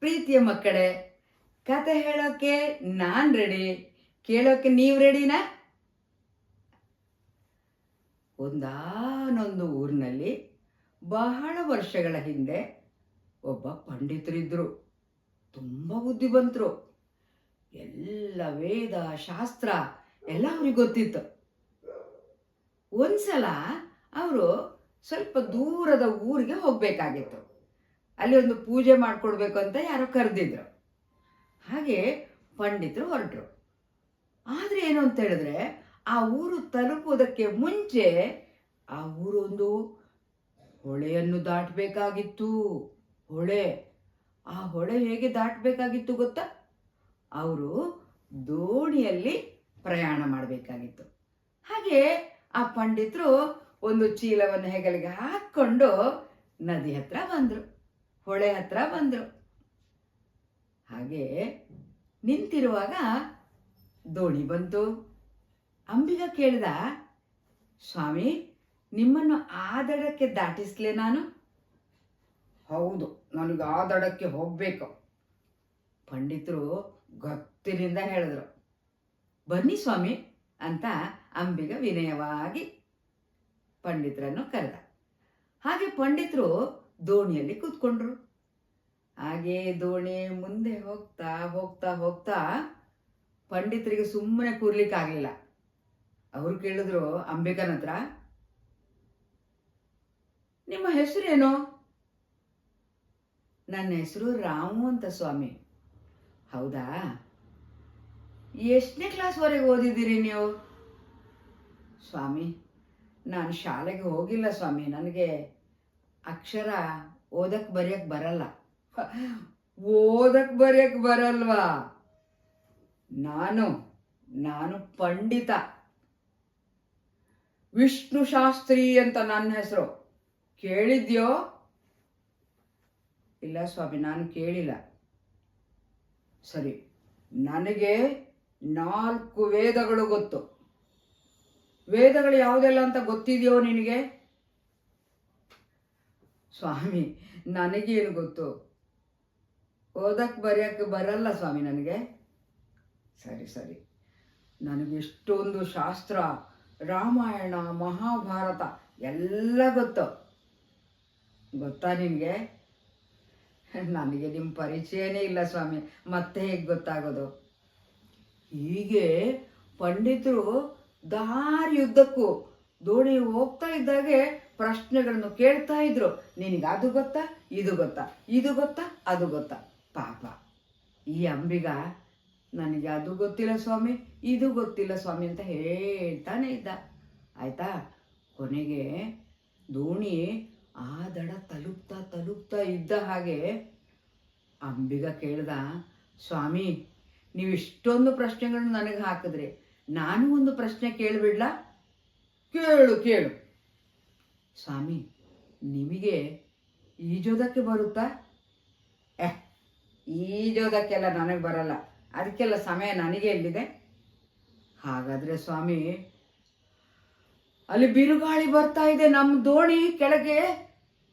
ಪ್ರೀತಿಯ ಮಕ್ಕಳೇ, ಕತೆ ಹೇಳೋಕೆ ನಾನು ರೆಡಿ ಕೇಳೋಕೆ ನೀವು ರೆಡಿನಾ ಒಂದಾನೊಂದು ಊರಿನಲ್ಲಿ ಬಹಳ ವರ್ಷಗಳ ಹಿಂದೆ ಒಬ್ಬ ಪಂಡಿತರಿದ್ರು. ತುಂಬ ಬುದ್ಧಿವಂತರು. ಎಲ್ಲ ವೇದ, ಶಾಸ್ತ್ರ ಎಲ್ಲ ಅವ್ರಿಗೆ ಗೊತ್ತಿತ್ತು. ಒಂದ್ಸಲ ಅವರು ಸ್ವಲ್ಪ ದೂರದ ಊರಿಗೆ ಹೋಗ್ಬೇಕಾಗಿತ್ತು. ಅಲ್ಲಿ ಒಂದು ಪೂಜೆ ಮಾಡ್ಕೊಡ್ಬೇಕು ಅಂತ ಯಾರೋ ಕರೆದಿದ್ರು. ಹಾಗೆ ಪಂಡಿತರು ಹೊರಟರು. ಆದರೆ ಏನು ಅಂತ ಹೇಳಿದ್ರೆ, ಆ ಊರು ತಲುಪುವುದಕ್ಕೆ ಮುಂಚೆ ಆ ಊರೊಂದು ಹೊಳೆಯನ್ನು ದಾಟಬೇಕಾಗಿತ್ತು. ಹೊಳೆ. ಆ ಹೊಳೆ ಹೇಗೆ ದಾಟಬೇಕಾಗಿತ್ತು ಗೊತ್ತಾ? ಅವರು ದೋಣಿಯಲ್ಲಿ ಪ್ರಯಾಣ ಮಾಡಬೇಕಾಗಿತ್ತು. ಹಾಗೆ ಆ ಪಂಡಿತರು ಒಂದು ಚೀಲವನ್ನು ಹೆಗಲಿಗೆ ಹಾಕ್ಕೊಂಡು ನದಿ ಹತ್ರ ಬಂದರು. ಹೊಳೆ ಹತ್ರ ಬಂದರು. ಹಾಗೆ ನಿಂತಿರುವಾಗ ದೋಣಿ ಬಂತು. ಅಂಬಿಗ ಕೇಳಿದ, ಸ್ವಾಮಿ, ನಿಮ್ಮನ್ನು ಆ ದಡಕ್ಕೆ ದಾಟಿಸ್ಲೆ ನಾನು? ಹೌದು, ನನಗೆ ಆ ದಡಕ್ಕೆ ಹೋಗಬೇಕು. ಪಂಡಿತರು ಗೊತ್ತಿನಿಂದ ಹೇಳಿದ್ರು, ಬನ್ನಿ ಸ್ವಾಮಿ ಅಂತ ಅಂಬಿಗ ವಿನಯವಾಗಿ ಪಂಡಿತರನ್ನು ಕರೆದ. ಹಾಗೆ ಪಂಡಿತರು ದೋಣಿಯಲ್ಲಿ ಕೂತ್ಕೊಂಡ್ರು. ಹಾಗೆ ದೋಣಿ ಮುಂದೆ ಹೋಗ್ತಾ ಹೋಗ್ತಾ ಹೋಗ್ತಾ ಪಂಡಿತರಿಗೆ ಸುಮ್ಮನೆ ಕೂರ್ಲಿಕ್ಕಾಗಲಿಲ್ಲ ಅವರು ಕೇಳಿದ್ರು, ಅಂಬಿಕನ ಹತ್ರ ನಿಮ್ಮ ಹೆಸರೇನು? ನನ್ನ ಹೆಸರು ರಾಮು ಅಂತ ಸ್ವಾಮಿ. ಹೌದಾ? ಎಷ್ಟನೇ ಕ್ಲಾಸ್ವರೆಗೆ ಓದಿದ್ದೀರಿ ನೀವು? ಸ್ವಾಮಿ, ನಾನು ಶಾಲೆಗೆ ಹೋಗಿಲ್ಲ ಸ್ವಾಮಿ. ನನಗೆ ಅಕ್ಷರ ಓದಕ್ಕೆ ಬರೆಯಕ್ಕೆ ಬರಲ್ಲ. ಓದಕ್ ಬರೆಯಕ್ ಬರಲ್ವಾ? ನಾನು ನಾನು ಪಂಡಿತ. ವಿಷ್ಣು ಶಾಸ್ತ್ರಿ ಅಂತ ನನ್ನ ಹೆಸರು. ಕೇಳಿದ್ಯೋ? ಇಲ್ಲ ಸ್ವಾಮಿ, ನಾನು ಕೇಳಿಲ್ಲ. ಸರಿ, ನನಗೆ ನಾಲ್ಕು ವೇದಗಳು ಗೊತ್ತು. ವೇದಗಳು ಯಾವುದೆಲ್ಲ ಅಂತ ಗೊತ್ತಿದೆಯೋ ನಿನಗೆ? ಸ್ವಾಮಿ, ನನಗೇನು ಗೊತ್ತು? ಓದಕ್ಕೆ ಬರೆಯಕ್ಕೆ ಬರಲ್ಲ ಸ್ವಾಮಿ ನನಗೆ. ಸರಿ ಸರಿ. ನನಗೆ ಎಷ್ಟೊಂದು ಶಾಸ್ತ್ರ, ರಾಮಾಯಣ, ಮಹಾಭಾರತ ಎಲ್ಲ ಗೊತ್ತು. ಗೊತ್ತಾ ನಿಮಗೆ? ನನಗೆ ನಿಮ್ಮ ಪರಿಚಯನೇ ಇಲ್ಲ ಸ್ವಾಮಿ. ಮತ್ತೆ ಹೇಗೆ ಗೊತ್ತಾಗೋದು? ಹೀಗೆ ಪಂಡಿತರು ದಾರಿಯುದ್ದಕ್ಕೂ ದೋಣಿ ಹೋಗ್ತಾ ಇದ್ದಾಗೆ ಪ್ರಶ್ನೆಗಳನ್ನು ಕೇಳ್ತಾ ಇದ್ರು. ನಿನಗೆ ಅದು ಗೊತ್ತಾ? ಇದು ಗೊತ್ತಾ? ಇದು ಗೊತ್ತಾ? ಅದು ಗೊತ್ತಾ? ಪಾಪ. ಈ ಅಂಬಿಗ ನನಗೆ ಅದು ಗೊತ್ತಿಲ್ಲ ಸ್ವಾಮಿ, ಇದು ಗೊತ್ತಿಲ್ಲ ಸ್ವಾಮಿ ಅಂತ ಹೇಳ್ತಾನೆ ಇದ್ದ. ಆಯ್ತಾ? ಕೊನೆಗೆ ದೋಣಿ ಆ ದಡ ತಲುಪ್ತಾ ತಲುಪ್ತಾ ಇದ್ದ ಹಾಗೆ ಅಂಬಿಗ ಕೇಳ್ದ, ಸ್ವಾಮಿ, ನೀವು ಇಷ್ಟೊಂದು ಪ್ರಶ್ನೆಗಳನ್ನು ನನಗೆ ಹಾಕಿದ್ರೆ. ನಾನು ಒಂದು ಪ್ರಶ್ನೆ ಕೇಳಿಬಿಡ್ಲಾ? ಕೇಳು ಕೇಳು. ಸ್ವಾಮಿ, ನಿಮಗೆ ಈಜೋದಕ್ಕೆ ಬರುತ್ತಾ? ಈಜೋದಕ್ಕೆಲ್ಲ ನನಗೆ ಬರಲ್ಲ. ಅದಕ್ಕೆಲ್ಲ ಸಮಯ ನನಗೆ ಎಲ್ಲಿದೆ? ಹಾಗಾದ್ರೆ ಸ್ವಾಮಿ, ಅಲ್ಲಿ ಬಿರುಗಾಳಿ ಬರ್ತಾ ಇದೆ. ನಮ್ಮ ದೋಣಿ ಕೆಳಗೆ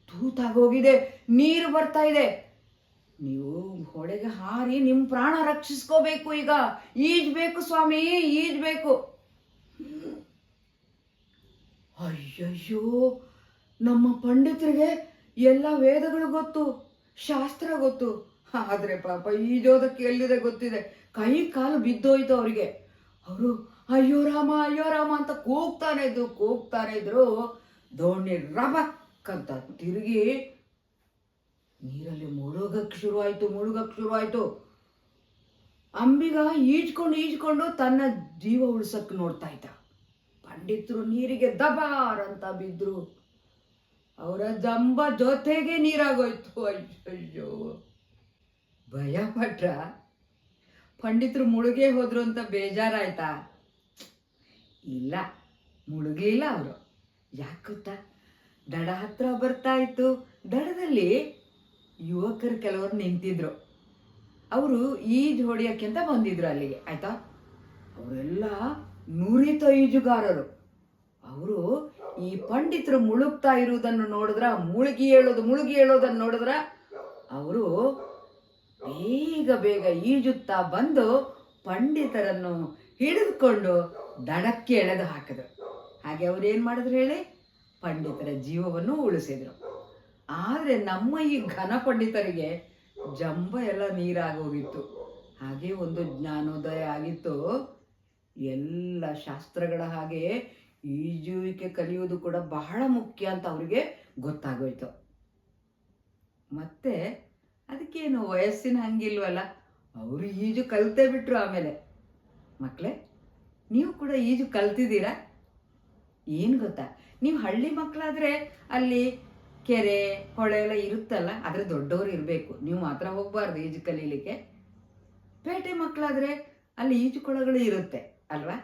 ತೂತಾಗೋಗಿದೆ. ನೀರು ಬರ್ತಾ ಇದೆ. ನೀವು ಹೊಡೆಗೆ ಹಾರಿ ನಿಮ್ಮ ಪ್ರಾಣ ರಕ್ಷಿಸ್ಕೋಬೇಕು ಈಗ. ಈಜ್ಬೇಕು ಸ್ವಾಮಿ, ಈಜ್ಬೇಕು. ಅಯ್ಯಯ್ಯೋ, ನಮ್ಮ ಪಂಡಿತರಿಗೆ ಎಲ್ಲ ವೇದಗಳು ಗೊತ್ತು, ಶಾಸ್ತ್ರ ಗೊತ್ತು. ಆದ್ರೆ ಪಾಪ ಈಜೋದಕ್ಕೆ ಎಲ್ಲಿದೆ ಗೊತ್ತಿದೆ. ಕೈ ಕಾಲು ಬಿದ್ದೋಯ್ತು ಅವರಿಗೆ. ಅವರು, ಅಯ್ಯೋ ರಾಮ ಅಯ್ಯೋ ರಾಮ ಅಂತ ಕೂಗ್ತಾನೆ ಇದ್ರು ಕೂಗ್ತಾನೆ ಇದ್ರು. ದೋಣಿ ರಬಕ್ ಅಂತ ತಿರುಗಿ ನೀರಲ್ಲಿ ಮುಳುಗಕ್ಕೆ ಶುರುವಾಯ್ತು ಮುಳುಗಕ್ಕೆ ಶುರುವಾಯ್ತು. ಅಂಬಿಗ ಈಜ್ಕೊಂಡು ಈಜ್ಕೊಂಡು ತನ್ನ ಜೀವ ಉಳ್ಸಕ್ ನೋಡ್ತಾ ಇದ್ದ. ಪಂಡಿತರು ನೀರಿಗೆ ದಬಾರ್ ಅಂತ ಬಿದ್ರು. ಅವರ ಜಂಬ ಜೊತೆಗೆ ನೀರಾಗೋಯ್ತು. ಅಯ್ಯಯ್ಯೋ. ಭಯ ಪಟ್ರ? ಪಂಡಿತರು ಮುಳುಗೇ ಹೋದ್ರು ಅಂತ ಬೇಜಾರಾಯ್ತಾ? ಇಲ್ಲ ಮುಳುಗ್ಲಿಲ್ಲ ಅವರು. ಯಾಕೆ ಗೊತ್ತಾ? ದಡ ಹತ್ರ ಬರ್ತಾ ಇತ್ತು. ದಡದಲ್ಲಿ ಯುವಕರು ಕೆಲವರು ನಿಂತಿದ್ರು. ಅವರು ಈಜು ಹೊಡೆಯೋಕ್ಕಿಂತ ಬಂದಿದ್ರು ಅಲ್ಲಿಗೆ, ಆಯ್ತಾ? ಅವರೆಲ್ಲ ನುರಿತ ಈಜುಗಾರರು. ಅವರು ಈ ಪಂಡಿತರು ಮುಳುಗ್ತಾ ಇರುವುದನ್ನು ನೋಡಿದ್ರ, ಮುಳುಗಿ ಹೇಳೋದು, ಮುಳುಗಿ ಹೇಳೋದನ್ನು ನೋಡಿದ್ರ, ಅವರು ಬೇಗ ಬೇಗ ಈಜುತ್ತಾ ಬಂದು ಪಂಡಿತರನ್ನು ಹಿಡಿದುಕೊಂಡು ದಡಕ್ಕೆ ಎಳೆದು ಹಾಕಿದ್ರು. ಹಾಗೆ ಅವ್ರು ಏನು ಮಾಡಿದ್ರು ಹೇಳಿ? ಪಂಡಿತರ ಜೀವವನ್ನು ಉಳಿಸಿದ್ರು. ಆದರೆ ನಮ್ಮ ಈ ಘನ ಪಂಡಿತರಿಗೆ ಜಂಬ ಎಲ್ಲ ನೀರಾಗೋಗಿತ್ತು ಹಾಗೆ ಒಂದು ಜ್ಞಾನೋದಯ ಆಗಿತ್ತು. ಎಲ್ಲ ಶಾಸ್ತ್ರಗಳ ಹಾಗೆ ಈಜುವಿಕೆ ಕಲಿಯುವುದು ಕೂಡ ಬಹಳ ಮುಖ್ಯ ಅಂತ ಅವರಿಗೆ ಗೊತ್ತಾಗೋಯ್ತು. ಮತ್ತೆ ಅದಕ್ಕೇನು ವಯಸ್ಸಿನ ಹಂಗಿಲ್ವಲ್ಲ? ಅವರು ಈಜು ಕಲ್ತೇ ಬಿಟ್ರು ಆಮೇಲೆ. ಮಕ್ಕಳೇ ನೀವು ಕೂಡ ಈಜು ಕಲ್ತಿದ್ದೀರಾ? ಏನು ಗೊತ್ತಾ? ನೀವು ಹಳ್ಳಿ ಮಕ್ಕಳಾದರೆ ಅಲ್ಲಿ ಕೆರೆ, ಹೊಳೆ ಎಲ್ಲ ಇರುತ್ತಲ್ಲ, ಆದರೆ ದೊಡ್ಡವರು ಇರಬೇಕು. ನೀವು ಮಾತ್ರ ಹೋಗಬಾರ್ದು ಈಜು ಕಲೀಲಿಕ್ಕೆ. ಪೇಟೆ ಮಕ್ಕಳಾದ್ರೆ ಅಲ್ಲಿ ಈಜು ಕೊಳಗಳು ಇರುತ್ತೆ, ಅಲ್ವಾ?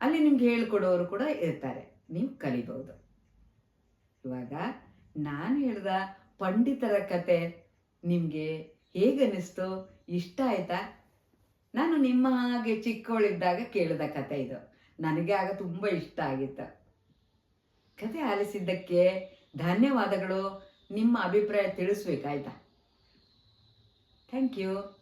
ಅಲ್ಲಿ ನಿಮ್ಗೆ ಹೇಳ್ಕೊಡೋರು ಕೂಡ ಇರ್ತಾರೆ. ನೀವು ಕಲಿಬಹುದು ಇವಾಗ, ನಾನು ಹೇಳ್ದ ಪಂಡಿತರ ಕತೆ ನಿಮಗೆ ಹೇಗನ್ನಿಸ್ತು? ಇಷ್ಟ ಆಯ್ತಾ? ನಾನು ನಿಮ್ಮ ಹಾಗೆ ಚಿಕ್ಕವಳಿದ್ದಾಗ ಕೇಳಿದ ಕತೆ ಇದು. ನನಗೆ ಆಗ ತುಂಬ ಇಷ್ಟ ಆಗಿತ್ತು. ಕತೆ ಆಲಿಸಿದ್ದಕ್ಕೆ ಧನ್ಯವಾದಗಳು. ನಿಮ್ಮ ಅಭಿಪ್ರಾಯ ತಿಳಿಸ್ಬೇಕಾಯ್ತಾ? Thank you